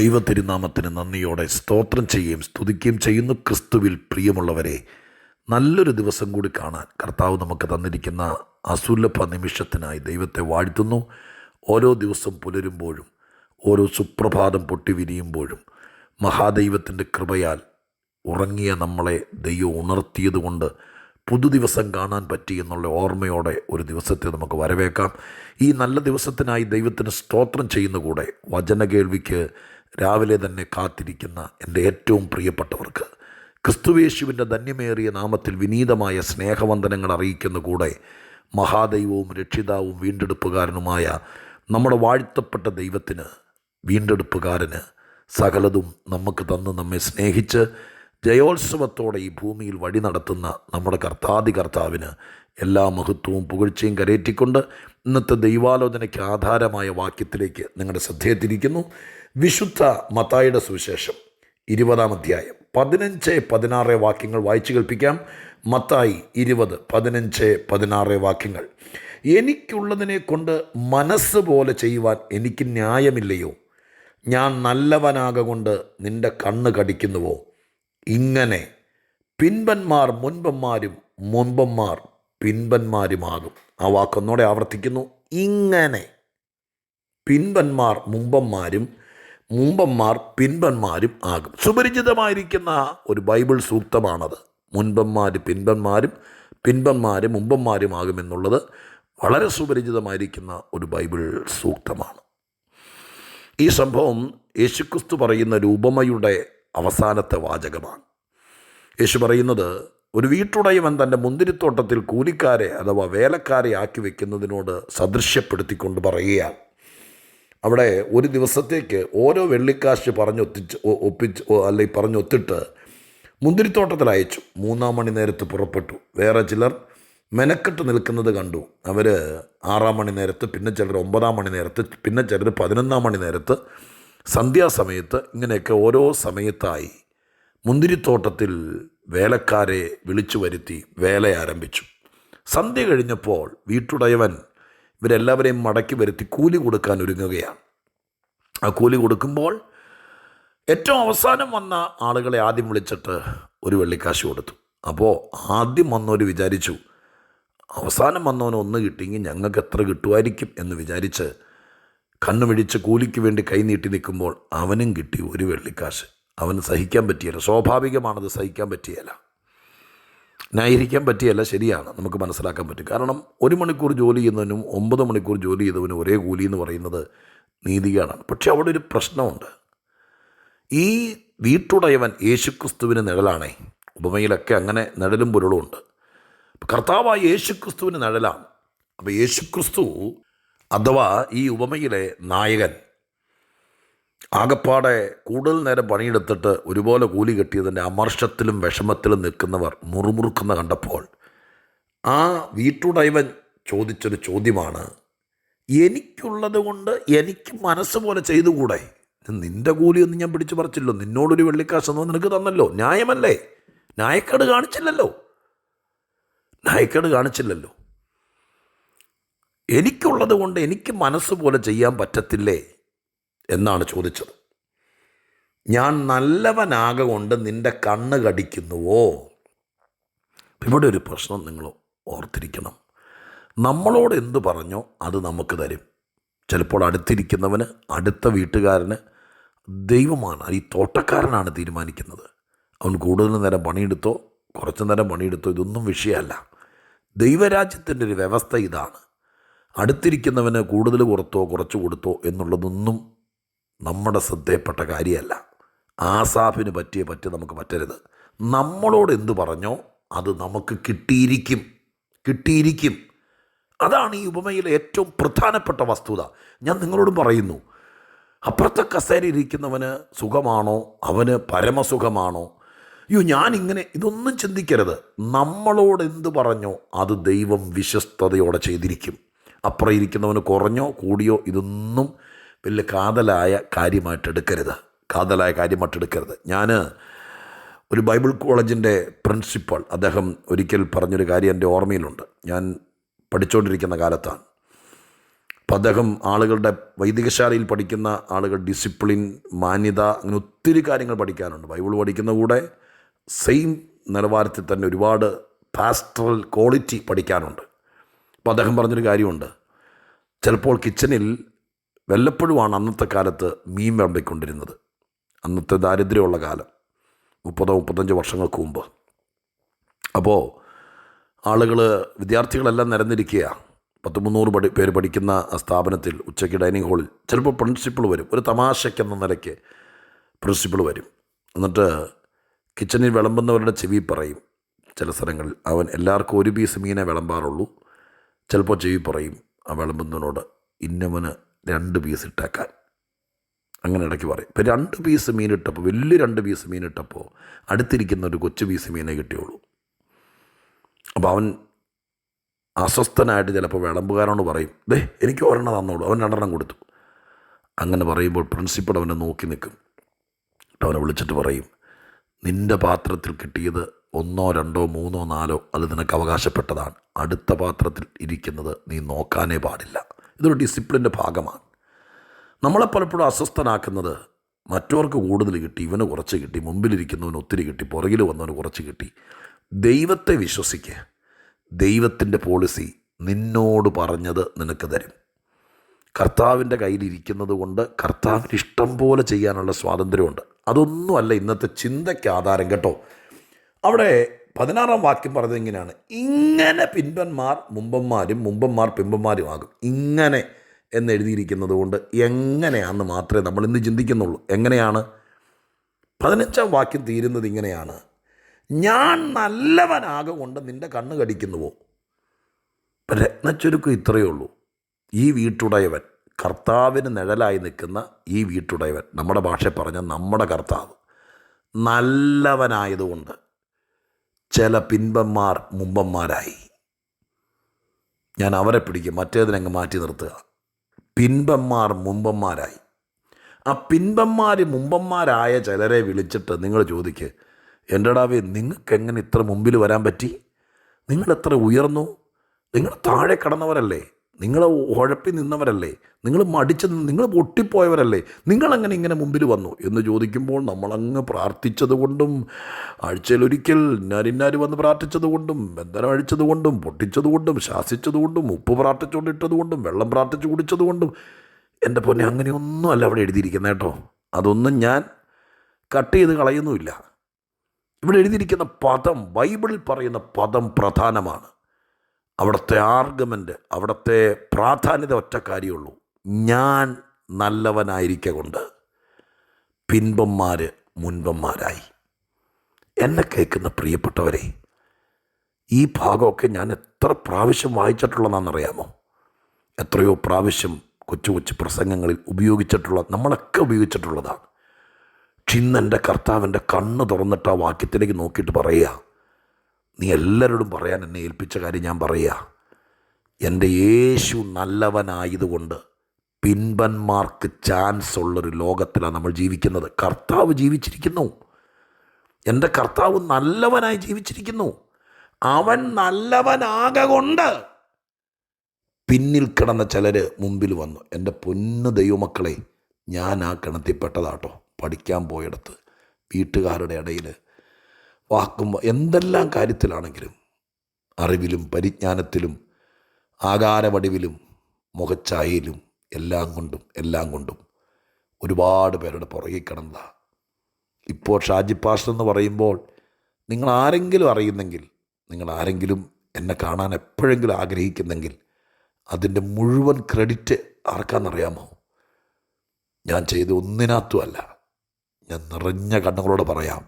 ദൈവ തിരുനാമത്തിന് നന്ദിയോടെ സ്തോത്രം ചെയ്യുകയും സ്തുതിക്കുകയും ചെയ്യുന്നു. ക്രിസ്തുവിൽ പ്രിയമുള്ളവരെ നല്ലൊരു ദിവസം കൂടി കാണാൻ കർത്താവ് നമുക്ക് തന്നിരിക്കുന്ന അസുലഭ നിമിഷത്തിനായി ദൈവത്തെ വാഴ്ത്തുന്നു. ഓരോ ദിവസം പുലരുമ്പോഴും ഓരോ സുപ്രഭാതം പൊട്ടി വിരിയുമ്പോഴും മഹാദൈവത്തിന്റെ കൃപയാൽ ഉറങ്ങിയ നമ്മളെ ദൈവം ഉണർത്തിയതുകൊണ്ട് പുതുദിവസം കാണാൻ പറ്റി എന്നുള്ള ഓർമ്മയോടെ ഒരു ദിവസത്തെ നമുക്ക് വരവേക്കാം ഈ നല്ല ദിവസത്തിനായി ദൈവത്തിന് സ്തോത്രം ചെയ്യുന്ന കൂടെ വചന കേൾവിക്ക് രാവിലെ തന്നെ കാത്തിരിക്കുന്ന എന്റെ ഏറ്റവും പ്രിയപ്പെട്ടവർക്ക് ക്രിസ്തുവേശുവിന്റെ ധന്യമേറിയ നാമത്തിൽ വിനീതമായ സ്നേഹവന്ദനങ്ങൾ അറിയിക്കുന്ന കൂടെ മഹാദൈവവും രക്ഷിതാവും വീണ്ടെടുപ്പുകാരനുമായ നമ്മുടെ വാഴ്ത്തപ്പെട്ട ദൈവത്തിന് വീണ്ടെടുപ്പുകാരന് സകലതും നമുക്ക് തന്ന് നമ്മെ സ്നേഹിച്ച് ജയോത്സവത്തോടെ ഈ ഭൂമിയിൽ വഴി നടത്തുന്ന നമ്മുടെ കർത്താതി കർത്താവിന് എല്ലാ മഹത്വവും പുകഴ്ചയും കരയേറ്റിക്കൊണ്ട് ഇന്നത്തെ ദൈവാലോചനയ്ക്ക് ആധാരമായ വാക്യത്തിലേക്ക് നിങ്ങളുടെ ശ്രദ്ധയെത്തിരിക്കുന്നു വിശുദ്ധ മത്തായുടെ സുവിശേഷം ഇരുപതാം അധ്യായം. പതിനഞ്ച് പതിനാറ് വാക്യങ്ങൾ വായിച്ചു കേൾപ്പിക്കാം. മത്തായി ഇരുപത് പതിനഞ്ച് പതിനാറ് വാക്യങ്ങൾ. എനിക്കുള്ളതിനെ കൊണ്ട് മനസ്സ് പോലെ ചെയ്യുവാൻ എനിക്ക് ന്യായമില്ലയോ? ഞാൻ നല്ലവനാകൊണ്ട് നിന്റെ കണ്ണ് കടിക്കുന്നുവോ? ഇങ്ങനെ പിൻപന്മാർ മുൻപന്മാരും മുൻപന്മാർ പിൻപന്മാരുമാകും. ആ വാക്കൊന്നോടെ ആവർത്തിക്കുന്നു. ഇങ്ങനെ പിൻപന്മാർ മുമ്പന്മാരും മുമ്പന്മാർ പിൻപന്മാരും ആകും. സുപരിചിതമായിരിക്കുന്ന ഒരു ബൈബിൾ സൂക്തമാണത്. മുൻപന്മാർ പിൻപന്മാരും പിൻപന്മാർ മുമ്പന്മാരും എന്നുള്ളത് വളരെ സുപരിചിതമായിരിക്കുന്ന ഒരു ബൈബിൾ സൂക്തമാണ്. ഈ സംഭവം യേശുക്രിസ്തു പറയുന്ന രൂപമയുടെ അവസാനത്തെ വാചകമാണ്. യേശു പറയുന്നത് ഒരു വീട്ടുടയവൻ തന്റെ മുന്തിരിത്തോട്ടത്തിൽ കൂലിക്കാരെ അഥവാ വേലക്കാരെ ആക്കി വെക്കുന്നതിനോട് സദൃശ്യപ്പെടുത്തിക്കൊണ്ട് പറയുകയാണ്. അവിടെ ഒരു ദിവസത്തേക്ക് ഓരോ വെള്ളിക്കാശ് പറഞ്ഞൊത്തിച്ച് ഒപ്പിച്ച് അല്ലെ പറഞ്ഞൊത്തിട്ട് മുന്തിരിത്തോട്ടത്തിൽ അയച്ചു. മൂന്നാം മണി നേരത്ത് പുറപ്പെട്ടു. വേറെ ചിലർ മെനക്കെട്ട് നിൽക്കുന്നത് കണ്ടു. അവർ ആറാം മണി നേരത്ത് പിന്നെ ചിലർ ഒമ്പതാം മണി നേരത്ത് പിന്നെ ചിലർ പതിനൊന്നാം മണി നേരത്ത് സന്ധ്യാസമയത്ത് ഇങ്ങനെയൊക്കെ ഓരോ സമയത്തായി മുന്തിരിത്തോട്ടത്തിൽ വേലക്കാരെ വിളിച്ചു വരുത്തി വേല ആരംഭിച്ചു. സന്ധ്യ കഴിഞ്ഞപ്പോൾ വീട്ടുടയവൻ ഇവരെല്ലാവരെയും മടക്കി വരുത്തി കൂലി കൊടുക്കാൻ ഒരുങ്ങുകയാണ്. ആ കൂലി കൊടുക്കുമ്പോൾ ഏറ്റവും അവസാനം വന്ന ആളുകളെ ആദ്യം വിളിച്ചിട്ട് ഒരു വെള്ളിക്കാശ് കൊടുത്തു. അപ്പോൾ ആദ്യം വന്നവർ വിചാരിച്ചു അവസാനം വന്നവന് ഒന്ന് കിട്ടിയെങ്കിൽ ഞങ്ങൾക്ക് എത്ര കിട്ടുമായിരിക്കും എന്ന് വിചാരിച്ച് കണ്ണു മിഴിച്ച് കൂലിക്ക് വേണ്ടി കൈനീട്ടി നിൽക്കുമ്പോൾ അവനും കിട്ടി ഒരു വെള്ളിക്കാശ്. അവന് സഹിക്കാൻ പറ്റിയല്ല. സ്വാഭാവികമാണത് സഹിക്കാൻ പറ്റിയല്ല. ന്യായീകരിക്കാൻ പറ്റിയല്ല ശരിയാണ്. നമുക്ക് മനസ്സിലാക്കാൻ പറ്റും. കാരണം ഒരു മണിക്കൂർ ജോലി ചെയ്യുന്നതിനും ഒമ്പത് മണിക്കൂർ ജോലി ചെയ്തവനും ഒരേ കൂലി എന്ന് പറയുന്നത് നീതികേടാണ്. പക്ഷേ അവിടെ ഒരു പ്രശ്നമുണ്ട്. ഈ വീട്ടുടയവൻ യേശുക്രിസ്തുവിന് നിഴലാണേ. ഉപമയിലൊക്കെ അങ്ങനെ നിഴലും പൊരുളും ഉണ്ട് കർത്താവായ യേശുക്രിസ്തുവിന് നിഴലാണ്. അപ്പോൾ യേശുക്രിസ്തു അഥവാ ഈ ഉപമയിലെ നായകൻ ആകപ്പാടെ കൂടുതൽ നേരം പണിയെടുത്തിട്ട് ഒരുപോലെ കൂലി കിട്ടിയതിന്റെ അമർഷത്തിലും വിഷമത്തിലും നിൽക്കുന്നവർ മുറുമുറുക്കുന്ന കണ്ടപ്പോൾ ആ വീട്ടുടൈവൻ ചോദിച്ചൊരു ചോദ്യമാണ് എനിക്കുള്ളത് കൊണ്ട് എനിക്ക് മനസ്സ് പോലെ ചെയ്തുകൂടെ? നിന്റെ കൂലിയൊന്നും ഞാൻ പിടിച്ചു പറിച്ചില്ലോ. നിന്നോടൊരു വെള്ളിക്കാശ് ഒന്നും നിനക്ക് തന്നല്ലോ. ന്യായമല്ലേ? ന്യായക്കേട് കാണിച്ചില്ലല്ലോ. ന്യായക്കേട് കാണിച്ചില്ലല്ലോ. എനിക്കുള്ളത് കൊണ്ട് എനിക്ക് മനസ്സ് പോലെ ചെയ്യാൻ പറ്റത്തില്ലേ? എന്നാണ് ചോദിച്ചത്. ഞാൻ നല്ലവനാകൊണ്ട് കൊണ്ട് നിന്റെ കണ്ണ് കടിക്കുന്നുവോ? ഇവിടെ ഒരു പ്രശ്നം നിങ്ങൾ ഓർത്തിരിക്കണം. നമ്മളോട് എന്ത് പറഞ്ഞോ അത് നമുക്ക് തരും. ചിലപ്പോൾ അടുത്തിരിക്കുന്നവന് അടുത്ത വീട്ടുകാരന് ദൈവമാണ് ഈ തോട്ടക്കാരനാണ് തീരുമാനിക്കുന്നത്. അവൻ കൂടുതൽ നേരം പണിയെടുത്തോ കുറച്ച് നേരം പണിയെടുത്തോ ഇതൊന്നും വിഷയമല്ല. ദൈവരാജ്യത്തിന്റെ ഒരു വ്യവസ്ഥ ഇതാണ്. അടുത്തിരിക്കുന്നവന് കൂടുതൽ കുറത്തോ കുറച്ച് കൊടുത്തോ എന്നുള്ളതൊന്നും നമ്മുടെ ശ്രദ്ധയപ്പെട്ട കാര്യമല്ല. ആസാഫിന് പറ്റിയ പറ്റി നമുക്ക് പറ്റരുത്. നമ്മളോട് എന്ത് പറഞ്ഞോ അത് നമുക്ക് കിട്ടിയിരിക്കും. കിട്ടിയിരിക്കും. അതാണ് ഈ ഉപമയിലെ ഏറ്റവും പ്രധാനപ്പെട്ട വസ്തുത. ഞാൻ നിങ്ങളോട് പറയുന്നു അപ്പുറത്തെ കസേര ഇരിക്കുന്നവന് സുഖമാണോ? അവന് പരമസുഖമാണോ? അയ്യോ ഞാനിങ്ങനെ ഇതൊന്നും ചിന്തിക്കരുത്. നമ്മളോട് എന്ത് പറഞ്ഞോ അത് ദൈവം വിശ്വസ്തയോടെ ചെയ്തിരിക്കും. അപ്പുറം ഇരിക്കുന്നവന് കുറഞ്ഞോ കൂടിയോ ഇതൊന്നും വലിയ കാതലായ കാര്യമായിട്ട് എടുക്കരുത് കാതലായ കാര്യമായിട്ട് എടുക്കരുത് ഞാൻ ഒരു ബൈബിൾ കോളേജിന്റെ പ്രിൻസിപ്പൾ അദ്ദേഹം ഒരിക്കൽ പറഞ്ഞൊരു കാര്യം എന്റെ ഓർമ്മയിലുണ്ട്. ഞാൻ പഠിച്ചുകൊണ്ടിരിക്കുന്ന കാലത്താണ്. അപ്പം അദ്ദേഹം ആളുകളുടെ വൈദികശാലയിൽ പഠിക്കുന്ന ആളുകൾ ഡിസിപ്ലിൻ മാന്യത അങ്ങനെ ഒത്തിരി കാര്യങ്ങൾ പഠിക്കാനുണ്ട്. ബൈബിൾ പഠിക്കുന്ന കൂടെ സെയിം നിലവാരത്തിൽ തന്നെ ഒരുപാട് പാസ്റ്ററൽ ക്വാളിറ്റി പഠിക്കാനുണ്ട്. അപ്പോൾ അദ്ദേഹം പറഞ്ഞൊരു കാര്യമുണ്ട്. ചിലപ്പോൾ കിച്ചണിൽ വല്ലപ്പോഴുമാണ് അന്നത്തെ കാലത്ത് മീൻ വിളമ്പിക്കൊണ്ടിരുന്നത്. അന്നത്തെ ദാരിദ്ര്യമുള്ള കാലം. മുപ്പതോ മുപ്പത്തഞ്ച് വർഷങ്ങൾക്ക് മുമ്പ്. അപ്പോൾ ആളുകൾ വിദ്യാർത്ഥികളെല്ലാം നിരന്നിരിക്കുക പത്ത് മുന്നൂറ് പടി പേര് പഠിക്കുന്ന സ്ഥാപനത്തിൽ ഉച്ചയ്ക്ക് ഡൈനിങ് ഹാളിൽ ചിലപ്പോൾ പ്രിൻസിപ്പൾ വരും. ഒരു തമാശയ്ക്കെന്ന നിലയ്ക്ക് പ്രിൻസിപ്പൾ വരും. എന്നിട്ട് കിച്ചണിൽ വിളമ്പുന്നവരുടെ ചെവി പറയും. ചില സ്ഥലങ്ങളിൽ അവൻ എല്ലാവർക്കും ഒരു പീസ് മീനെ വിളമ്പാറുള്ളൂ. ചിലപ്പോൾ ചെവി പറയും ആ വിളമ്പുന്നതിനോട് ഇന്നവന് രണ്ട് പീസ് ഇട്ടേക്കാൻ. അങ്ങനെ ഇടയ്ക്ക് പറയും. ഇപ്പം രണ്ട് പീസ് മീനിട്ടപ്പോൾ വലിയ രണ്ട് പീസ് മീനിട്ടപ്പോൾ അടുത്തിരിക്കുന്ന ഒരു കൊച്ചു പീസ് മീനെ കിട്ടിയുള്ളൂ. അപ്പോൾ അവൻ അസ്വസ്ഥനായിട്ട് ചിലപ്പോൾ വിളമ്പുകാരോട് പറയും ദേ എനിക്ക് ഒരെണ്ണം തന്നോളൂ. അവൻ രണ്ടെണ്ണം കൊടുത്തു. അങ്ങനെ പറയുമ്പോൾ പ്രിൻസിപ്പൾ അവനെ നോക്കി നിൽക്കും. അവനെ വിളിച്ചിട്ട് പറയും നിന്റെ പാത്രത്തിൽ കിട്ടിയത് ഒന്നോ രണ്ടോ മൂന്നോ നാലോ അത് നിനക്ക് അവകാശപ്പെട്ടതാണ്. അടുത്ത പാത്രത്തിൽ ഇരിക്കുന്നത് നീ നോക്കാനേ പാടില്ല. ഇതൊരു ഡിസിപ്ലിന്റെ ഭാഗമാണ്. നമ്മളെ പലപ്പോഴും അസ്വസ്ഥനാക്കുന്നത് മറ്റവർക്ക് കൂടുതൽ കിട്ടി ഇവന് കുറച്ച് കിട്ടി മുമ്പിലിരിക്കുന്നവന് ഒത്തിരി കിട്ടി പുറകിൽ വന്നവന് കുറച്ച് കിട്ടി. ദൈവത്തെ വിശ്വസിക്കുക. ദൈവത്തിന്റെ പോളിസി നിന്നോട് പറഞ്ഞത് നിനക്ക് തരും. കർത്താവിന്റെ കയ്യിലിരിക്കുന്നത് കൊണ്ട് കർത്താവിന് ഇഷ്ടം പോലെ ചെയ്യാനുള്ള സ്വാതന്ത്ര്യമുണ്ട്. അതൊന്നുമല്ല ഇന്നത്തെ ചിന്തയ്ക്ക് ആധാരം കേട്ടോ. അവിടെ പതിനാറാം വാക്യം പറഞ്ഞത് ഇങ്ങനെയാണ്. ഇങ്ങനെ പിൻപന്മാർ മുമ്പന്മാരും മുമ്പന്മാർ പിമ്പന്മാരും ആകും. ഇങ്ങനെ എന്ന് എഴുതിയിരിക്കുന്നത് കൊണ്ട് എങ്ങനെയാണെന്ന് മാത്രമേ നമ്മൾ ഇന്ന് ചിന്തിക്കുന്നുള്ളൂ. എങ്ങനെയാണ്? പതിനഞ്ചാം വാക്യം തീരുന്നത് ഇങ്ങനെയാണ്. ഞാൻ നല്ലവനാകെ കൊണ്ട് നിന്റെ കണ്ണ് കടിക്കുന്നുവോ? രത്നച്ചുരുക്കം ഇത്രയേ ഉള്ളൂ. ഈ വീട്ടുടയവൻ കർത്താവിന് നിഴലായി നിൽക്കുന്ന ഈ വീട്ടുടയവൻ നമ്മുടെ ഭാഷ പറഞ്ഞ നമ്മുടെ കർത്താവ് നല്ലവനായതുകൊണ്ട് ചില പിൻപന്മാർ മുമ്പന്മാരായി. ഞാൻ അവരെ പിടിക്കും മറ്റേതിനങ്ങ് മാറ്റി നിർത്തുക. പിൻപന്മാർ മുമ്പന്മാരായി. ആ പിൻപന്മാർ മുമ്പന്മാരായ ചിലരെ വിളിച്ചിട്ട് നിങ്ങൾ ചോദിക്ക് എന്റെടാവേ നിങ്ങൾക്ക് എങ്ങനെ ഇത്ര മുമ്പിൽ വരാൻ പറ്റി? നിങ്ങൾ എത്ര ഉയർന്നു? നിങ്ങൾ താഴെ കടന്നവരല്ലേ? നിങ്ങൾ ഉഴപ്പി നിന്നവരല്ലേ? നിങ്ങൾ മടിച്ച് നിങ്ങൾ പൊട്ടിപ്പോയവരല്ലേ? നിങ്ങളങ്ങനെ ഇങ്ങനെ മുമ്പിൽ വന്നു? എന്ന് ചോദിക്കുമ്പോൾ നമ്മളങ്ങ് പ്രാർത്ഥിച്ചത് കൊണ്ടും ആഴ്ചയിലൊരിക്കൽ ഇന്നാരിന്നാര് വന്ന് പ്രാർത്ഥിച്ചതുകൊണ്ടും ബന്ധനം അഴിച്ചത് കൊണ്ടും പൊട്ടിച്ചത് കൊണ്ടും ശാസിച്ചത് കൊണ്ടും ഉപ്പ് പ്രാർത്ഥിച്ചുകൊണ്ടിട്ടതുകൊണ്ടും കൊണ്ടും വെള്ളം പ്രാർത്ഥിച്ചു കുടിച്ചതുകൊണ്ടും എന്റെ പൊന്നെ അങ്ങനെയൊന്നും അല്ല അവിടെ എഴുതിയിരിക്കുന്നത് കേട്ടോ. അതൊന്നും ഞാൻ കട്ട് ചെയ്ത് കളയുന്നുമില്ല. ഇവിടെ എഴുതിയിരിക്കുന്ന പദം ബൈബിളിൽ പറയുന്ന പദം പ്രധാനമാണ്. അവിടുത്തെ ആർഗമെന്റ് അവിടുത്തെ പ്രാധാന്യത ഒറ്റ കാര്യമുള്ളൂ. ഞാൻ നല്ലവനായിരിക്കെ കൊണ്ട് പിൻപന്മാർ മുൻപന്മാരായി. എന്നെ കേൾക്കുന്ന പ്രിയപ്പെട്ടവരെ ഈ ഭാഗമൊക്കെ ഞാൻ എത്ര പ്രാവശ്യം വായിച്ചിട്ടുള്ളതാണെന്നറിയാമോ? എത്രയോ പ്രാവശ്യം കൊച്ചു കൊച്ചു പ്രസംഗങ്ങളിൽ ഉപയോഗിച്ചിട്ടുള്ള നമ്മളൊക്കെ ഉപയോഗിച്ചിട്ടുള്ളതാണ്. എന്റെ കർത്താവിന്റെ കണ്ണ് തുറന്നിട്ട് ആ വാക്യത്തിലേക്ക് നോക്കിയിട്ട് പറയുക നീ എല്ലാവരോടും പറയാൻ എന്നെ ഏൽപ്പിച്ച കാര്യം ഞാൻ പറയുക. എന്റെ യേശു നല്ലവനായതുകൊണ്ട് പിൻപന്മാർക്ക് ചാൻസ് ഉള്ളൊരു ലോകത്തിലാണ് നമ്മൾ ജീവിക്കുന്നത്. കർത്താവ് ജീവിച്ചിരിക്കുന്നു. എന്റെ കർത്താവ് നല്ലവനായി ജീവിച്ചിരിക്കുന്നു. അവൻ നല്ലവനാകൊണ്ട് പിന്നിൽ കിടന്ന ചിലർ മുമ്പിൽ വന്നു. എന്റെ പൊന്ന് ദൈവമക്കളെ ഞാൻ ആ കിണത്തിൽപ്പെട്ടതാട്ടോ പഠിക്കാൻ പോയിടത്ത്. വീട്ടുകാരുടെ ഇടയിൽ വാക്കും എന്തെല്ലാം കാര്യത്തിലാണെങ്കിലും അറിവിലും പരിജ്ഞാനത്തിലും ആകാരവടിവിലും മുഖച്ചായയിലും എല്ലാം കൊണ്ടും എല്ലാം കൊണ്ടും ഒരുപാട് പേരുടെ പുറകിൽ കിടന്നതാണ് ഇപ്പോൾ ഷാജി പാസ്റ്റർ എന്ന് പറയുമ്പോൾ നിങ്ങൾ ആരെങ്കിലും അറിയുന്നെങ്കിൽ നിങ്ങൾ ആരെങ്കിലും എന്നെ കാണാൻ എപ്പോഴെങ്കിലും ആഗ്രഹിക്കുന്നെങ്കിൽ അതിന്റെ മുഴുവൻ ക്രെഡിറ്റ് ആർക്കാണെന്നറിയാമോ? ഞാൻ ചെയ്ത ഒന്നിനകത്തുമല്ല ഞാൻ നിറഞ്ഞ കണ്ണുകളോട് പറയാം.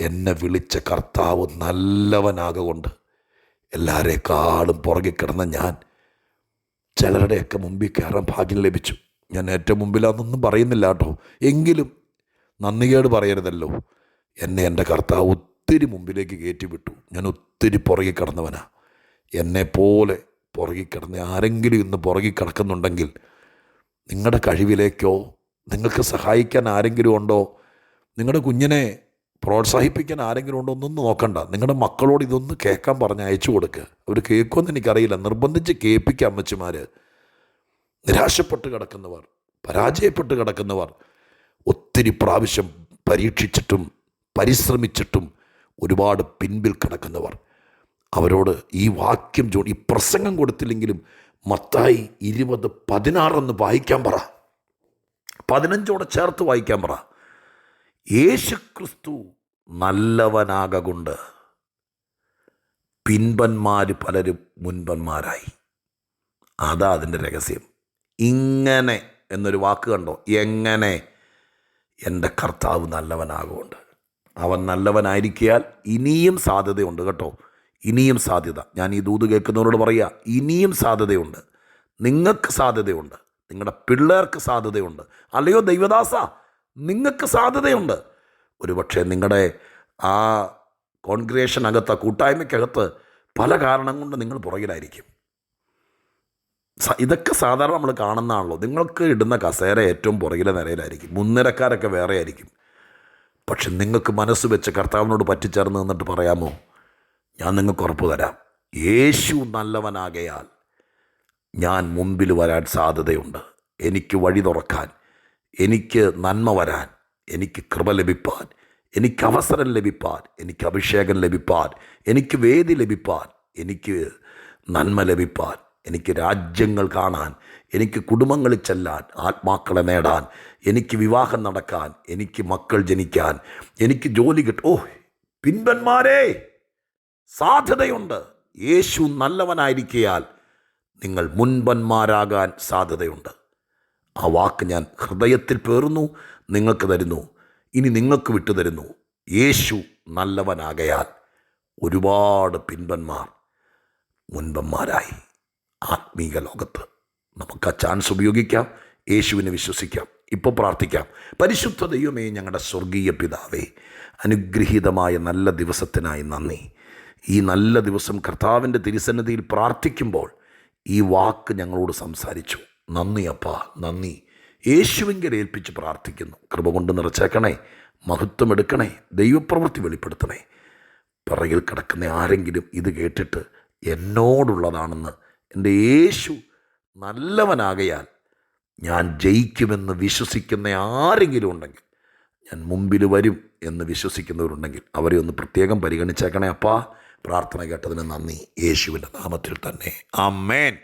എന്നെ വിളിച്ച കർത്താവ് നല്ലവനാകൊണ്ട് എല്ലാവരെക്കാളും പുറകെ കിടന്ന ഞാൻ ചിലരുടെയൊക്കെ മുമ്പിൽ കയറാൻ ഭാഗ്യം ലഭിച്ചു. ഞാൻ ഏറ്റവും മുമ്പിലാണെന്നൊന്നും പറയുന്നില്ല കേട്ടോ. എങ്കിലും നന്ദികേട് പറയരുതല്ലോ. എന്നെ എന്റെ കർത്താവ് ഒത്തിരി മുമ്പിലേക്ക് കയറ്റിവിട്ടു. ഞാൻ ഒത്തിരി പുറകെ കിടന്നവനാ. എന്നെപ്പോലെ പുറകെ കിടന്ന് ആരെങ്കിലും ഇന്ന് പുറകെ കിടക്കുന്നുണ്ടെങ്കിൽ നിങ്ങളുടെ കഴിവിലേക്കോ നിങ്ങൾക്ക് സഹായിക്കാൻ ആരെങ്കിലും ഉണ്ടോ? നിങ്ങളുടെ കുഞ്ഞിനെ പ്രോത്സാഹിപ്പിക്കാൻ ആരെങ്കിലും ഉണ്ടോ ഒന്നും നോക്കണ്ട. നിങ്ങളുടെ മക്കളോട് ഇതൊന്ന് കേൾക്കാൻ പറഞ്ഞ് അയച്ചു കൊടുക്കുക അവർ കേൾക്കുമെന്ന് എനിക്കറിയില്ല. നിർബന്ധിച്ച് കേൾപ്പിക്കുക അമ്മച്ചിമാർ നിരാശപ്പെട്ട് കിടക്കുന്നവർ പരാജയപ്പെട്ട് കിടക്കുന്നവർ ഒത്തിരി പ്രാവശ്യം പരീക്ഷിച്ചിട്ടും പരിശ്രമിച്ചിട്ടും ഒരുപാട് പിൻപിൽ കിടക്കുന്നവർ. അവരോട് ഈ വാക്യം ജോ ഈ പ്രസംഗം കൊടുത്തില്ലെങ്കിലും മത്തായി ഇരുപത് പതിനാറെന്ന് വായിക്കാൻ പറ. പതിനഞ്ചോടെ ചേർത്ത് വായിക്കാൻ പറ. യേശുക്രിസ്തു നല്ലവനാകൊണ്ട് പിൻപന്മാർ പലരും മുൻപന്മാരായി. അതാ അതിന്റെ രഹസ്യം. ഇങ്ങനെ എന്നൊരു വാക്ക് കണ്ടോ? എങ്ങനെ എന്റെ കർത്താവ് നല്ലവനാകുകൊണ്ട്. അവൻ നല്ലവനായിരിക്കിയാൽ ഇനിയും സാധ്യതയുണ്ട് കേട്ടോ. ഇനിയും സാധ്യത. ഞാൻ ഈ ദൂത് കേൾക്കുന്നവരോട് പറയുക ഇനിയും സാധ്യതയുണ്ട്. നിങ്ങൾക്ക് സാധ്യതയുണ്ട്. നിങ്ങളുടെ പിള്ളേർക്ക് സാധ്യതയുണ്ട്. അല്ലയോ ദൈവദാസ? നിങ്ങൾക്ക് സാധ്യതയുണ്ട്. ഒരുപക്ഷെ നിങ്ങളുടെ ആ കോൺഗ്രേഷനകത്ത് കൂട്ടായ്മയ്ക്കകത്ത് പല കാരണം കൊണ്ട് നിങ്ങൾ പുറകിലായിരിക്കും. ഇതൊക്കെ സാധാരണ നമ്മൾ കാണുന്നതാണല്ലോ നിങ്ങൾക്ക് ഇടുന്ന കസേര ഏറ്റവും പുറകിലെ നിരയിലായിരിക്കും. മുൻനിരക്കാരൊക്കെ വേറെ ആയിരിക്കും പക്ഷെ നിങ്ങൾക്ക് മനസ്സ് വെച്ച് കർത്താവിനോട് പറ്റിച്ചേർന്ന് നിന്നിട്ട് പറയാമോ? ഞാൻ നിങ്ങൾക്ക് ഉറപ്പ് തരാം. യേശു നല്ലവനാകയാൽ ഞാൻ മുമ്പിൽ വരാൻ സാധ്യതയുണ്ട്. എനിക്ക് വഴി തുറക്കാൻ എനിക്ക് നന്മ വരാൻ എനിക്ക് കൃപ ലഭിപ്പാൻ എനിക്ക് അവസരം ലഭിപ്പാൻ എനിക്ക് അഭിഷേകം ലഭിപ്പാൻ എനിക്ക് വേദി ലഭിപ്പാൻ എനിക്ക് നന്മ ലഭിപ്പാൻ എനിക്ക് രാജ്യങ്ങൾ കാണാൻ എനിക്ക് കുടുംബങ്ങളിൽ ചെല്ലാൻ ആത്മാക്കളെ നേടാൻ എനിക്ക് വിവാഹം നടക്കാൻ എനിക്ക് മക്കൾ ജനിക്കാൻ എനിക്ക് ജോലി കിട്ടും ഓ പിൻപന്മാരെ സാധ്യതയുണ്ട്. യേശു നല്ലവനായിരിക്കയാൽ നിങ്ങൾ മുൻപന്മാരാകാൻ സാധ്യതയുണ്ട്. ആ വാക്ക് ഞാൻ ഹൃദയത്തിൽ പേറുന്നു നിങ്ങൾക്ക് തരുന്നു ഇനി നിങ്ങൾക്ക് വിട്ടു തരുന്നു. യേശു നല്ലവനാകയാൽ ഒരുപാട് പിൻപന്മാർ മുൻപന്മാരായി ആത്മീക ലോകത്ത്. നമുക്ക് ആ ചാൻസ് ഉപയോഗിക്കാം യേശുവിനെ വിശ്വസിക്കാം ഇപ്പോൾ പ്രാർത്ഥിക്കാം. പരിശുദ്ധ ദൈവമേ ഞങ്ങളുടെ സ്വർഗീയ പിതാവേ അനുഗ്രഹീതമായ നല്ല ദിവസത്തിനായി നന്ദി. ഈ നല്ല ദിവസം കർത്താവിന്റെ തിരുസന്നിധിയിൽ പ്രാർത്ഥിക്കുമ്പോൾ ഈ വാക്ക് ഞങ്ങളോട് സംസാരിച്ചു. നന്ദി അപ്പാ നന്ദി. യേശുവിങ്കൽ ഏൽപ്പിച്ച് പ്രാർത്ഥിക്കുന്നു. കൃപ കൊണ്ട് നിറച്ചേക്കണേ മഹത്വം എടുക്കണേ ദൈവപ്രവൃത്തി വെളിപ്പെടുത്തണേ. പിറകിൽ കിടക്കുന്ന ആരെങ്കിലും ഇത് കേട്ടിട്ട് എന്നോടുള്ളതാണെന്ന് എന്റെ യേശു നല്ലവനാകയാൽ ഞാൻ ജയിക്കുമെന്ന് വിശ്വസിക്കുന്ന ആരെങ്കിലും ഉണ്ടെങ്കിൽ ഞാൻ മുമ്പിൽ വരും എന്ന് വിശ്വസിക്കുന്നവരുണ്ടെങ്കിൽ അവരെ ഒന്ന് പ്രത്യേകം പരിഗണിച്ചേക്കണേ അപ്പാ. പ്രാർത്ഥന കേട്ടതിന് നന്ദി. യേശുവിന്റെ നാമത്തിൽ തന്നെ. അമ്മേൻ